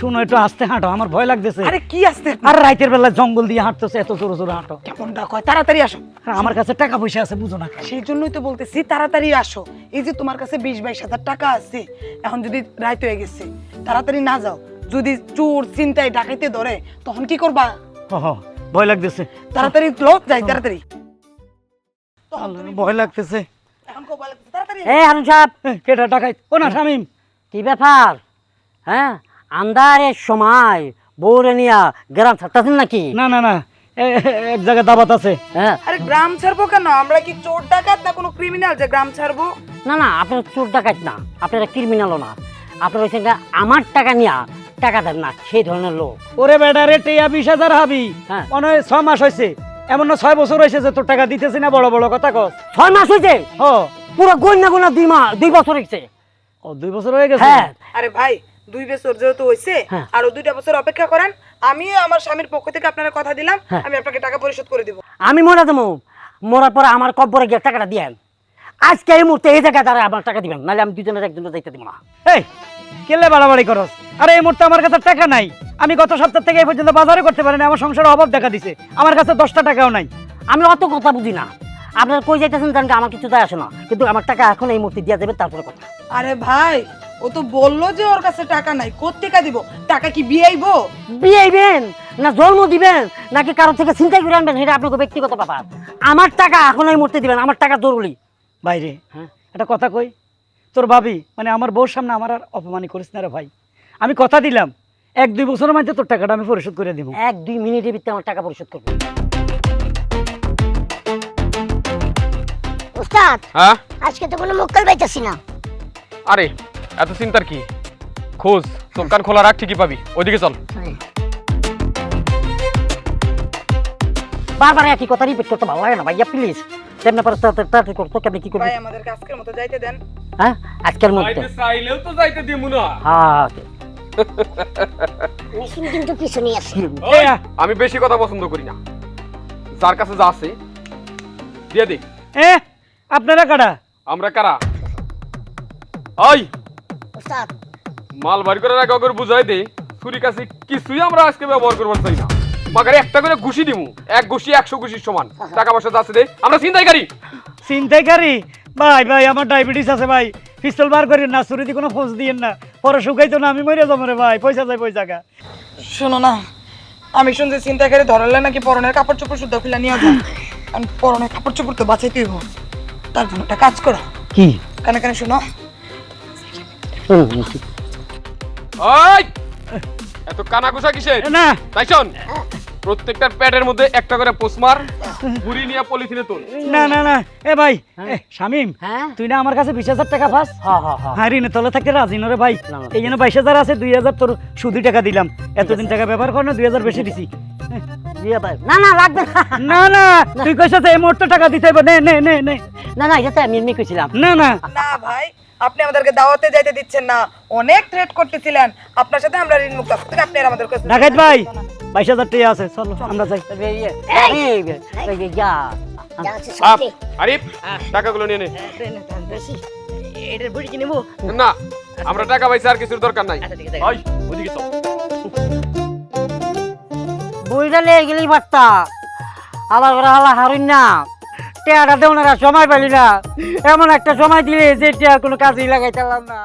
শুনো একটু আস্তে হাঁটো আমার ভয় লাগতেছে। আরে কি আসতে আর রাতের বেলা জঙ্গল দিয়ে হাঁটতেছে এত জোরে জোরে হাঁটো। কেমনটা কয় তাড়াতাড়ি আসো। আমার কাছে টাকা পয়সা আছে বুঝো না। সেই জন্যই তো বলতেছি তাড়াতাড়ি আসো। এই যে তোমার কাছে বিশ বাইশ হাজার টাকা আছে এখন যদি রাইত হয়ে গেছে তাড়াতাড়ি না যাও। যদি চোর চিন্তায় ডাকাইতে ধরে তখন কি করবা? হ ভয় লাগতেছে। তাড়াতাড়ি লো যাই তাড়াতাড়ি। ভয় লাগতেছে। এখন কো বলে, তাড়াতাড়ি এই হারুন সাহেব কেটা টাকাই ও না শামিম কি ব্যাপার? হ্যাঁ? আন্দারের সময় বউরে নিয়া গ্রাম ছাড়তেছেন নাকি? না না না। এক জায়গায় দাবাত আছে। হ্যাঁ। আরে গ্রাম ছাড়বো কেন? আমরা কি চোর ডাকাত না কোনো ক্রিমিনাল যে গ্রাম ছাড়বো? না না আপনার চোর ডাকাত না। আপনারা ক্রিমিনালও না। আপনার হয়েছে গা আমার টাকা নিয়া টাকা দেন না সেই ধরনের লোক। ওরে বেটা রে টেয়া বিশ হাজার হাবি। হ্যাঁ। মনে হয় ছয় মাস হয়েছে এমন না ছয় বছর হয়েছে যে তোর টাকা দিতেছি না বড় বড় কথা কস। ছয় মাস হয়েছে ও পুরো গন্যা গুণা দুই মাস দুই বছর হয়েছে ও দুই বছর হয়ে গেছে? হ্যাঁ। আরে ভাই দুই বছর যেহেতু হয়েছে হ্যাঁ। আরও দুইটা বছর অপেক্ষা করেন আমি আমার স্বামীর পক্ষ থেকে আপনার কথা দিলাম হ্যাঁ। আমি আপনাকে টাকা পরিশোধ করে দিব। আমি মরে দেবো মরার পরে আমার কব্বরে গিয়ে টাকাটা দিয়েন আজকে এই মুহূর্তে এই জায়গায় দাঁড়ায় আমার টাকা দিবেন নাহলে আমি দুজনের একজনের যাইতে দিব না। এই কেলে বাড়াবাড়ি করস? আরে এই মুহূর্তে আমার কাছে টাকা নাই। আমি গত সপ্তাহ থেকে এই পর্যন্ত বাজারে করতে পারিনি আমার সংসারে অভাব দেখা দিছে। আমার কাছে দশটা টাকাও নাই। আমি অত কথা বুঝি না। আপনারা কই যাইতেছেন জানকে আমার কিছু যায় আসে না। কিন্তু আমার টাকা এখন এই মুহূর্তে দিয়ে দেবে তারপরে কথা। আরে ভাই ও তো বলল যে ওর কাছে টাকা নাই কোত্থেকে দিব? টাকা কি বিয়েইবো? বিয়েবেন না জন্ম দিবেন? নাকি কারও থেকে চিন্তাই করে আনবেন? সেটা আপনাকে ব্যক্তিগত ব্যাপার। আমার টাকা এখন এই মুহূর্তে দিবেন আমার টাকা জরুরি। বাইরে হ্যাঁ। একটা কথা কই? তোর ভাবি মানে আমার বউর সামনে আমার আর অপমানি করিস না রে ভাই। আমি কথা দিলাম এক দুই বছরের মধ্যে তোর টাকাটা আমি পরিশোধ করে দিব। এক দুই মিনিটের ভিতরে আমার টাকা পরিশোধ করব। উস্তাদ হ্যাঁ? আজকে তো কোনো মক্কেল পাইতেছি না। আরে এত চিন্তার কি? খোঁজ চোখ কান খোলা রাখ ঠিকই পাবি। ওইদিকে চল। বারবার একই কথা রিপিট করতে ভালো লাগে না ভাইয়া প্লিজ তেমনি পরে তাড়াতাড়ি করতো কেমনি কি করব? ভাই আমাদেরকে আজকের মতো যাইতে দেন। হ্যাঁ? আজকের মধ্যে? চাইলেও তো যাইতে দিব না। হ্যাঁ মেশিন কিন্তু পিছনে আছে। ওই, আমি বেশি কথা পছন্দ করি না। যার কাছে যা আছে দিয়ে দে। এ আপনারা কারা? আমরা কারা? ওই! উস্তাদ মাল বাড়ি করার আগে ওকে বুঝাই দে ছুরি কাছে কিছুই আমরা আজকে ব্যবহার করবার চাই না? মাগারে একটা করে ঘুষি দিমু এক ঘুষি একশো ঘুষির সমান। টাকা পয়সা যাচ্ছে দে আমরা চিন্তাই করি চিন্তাইকারী ভাই ভাই আমার ডায়াবেটিস আছে ভাই। পিস্তল বার করেন না দিয়ে কোনো খোঁজ দিয়েন না। পরে শুকাইতো না আমি মরে যাব রে ভাই পয়সা যাই পয়সা গা। শোনো না আমি শুনছি চিন্তা করে ধরালে নাকি পরনের কাপড় চোপড় শুদ্ধ খুলে নিয়ে যান কারণ পরনের কাপড় চোপড় তো বাঁচাইতেই হোক তার জন্য একটা কাজ করো। কি? কানে কানে শোনো। ওই! এত কানা ঘুষা কিসের? না। তাই শোন প্রত্যেকটার প্যাডের মধ্যে একটা করে পোস্টমার ঘুরি নিয়ে পলিথিনে তোল। না না না। এ ভাই শামিম হ্যাঁ? তুই না আমার কাছে বিশ হাজার টাকা পাস? হ্যাঁ হ্যাঁ হ্যাঁ হ্যাঁ ঋণে তলে থাকতে রাজি না রে ভাই। এই জন্য বাইশ হাজার আছে দুই হাজার তোর শুধু টাকা দিলাম। এতদিন টাকা ব্যবহার কর না দুই হাজার বেশি দিছি। না না লাগবে না। না না তুই কইছিস এই মুহূর্তে টাকা দিতে হবে নে নে নে নে। না না এটা আমি এমনি কইছিলাম। না না। না ভাই। আপনি আমাদেরকে দাওয়াতে যাইতে দিচ্ছেন না। অনেক থ্রেট করতেছিলেন। আপনার সাথে আমরা ঋণ মুক্ত। থেকে আপনি আর আমাদের কাছে ভাই বাইশ হাজার টাকা আছে চলো আমরা যাই। আরিফ টাকাগুলো নিয়ে নে। এটার বুড়ি কি নেব? না আমরা টাকা পাইছি আর কিছুর দরকার নাই। আচ্ছা, ঠিক ওই ওইদিকে চল। বুড়িটা লেগে গেলেই পারতা আবার হালা হারুন না। টেয়াটা দেওয়ার সময় পাইলি না। এমন একটা সময় দিলে যে টেয়ার কোনো কাজেই লাগাইতে পারলাম না।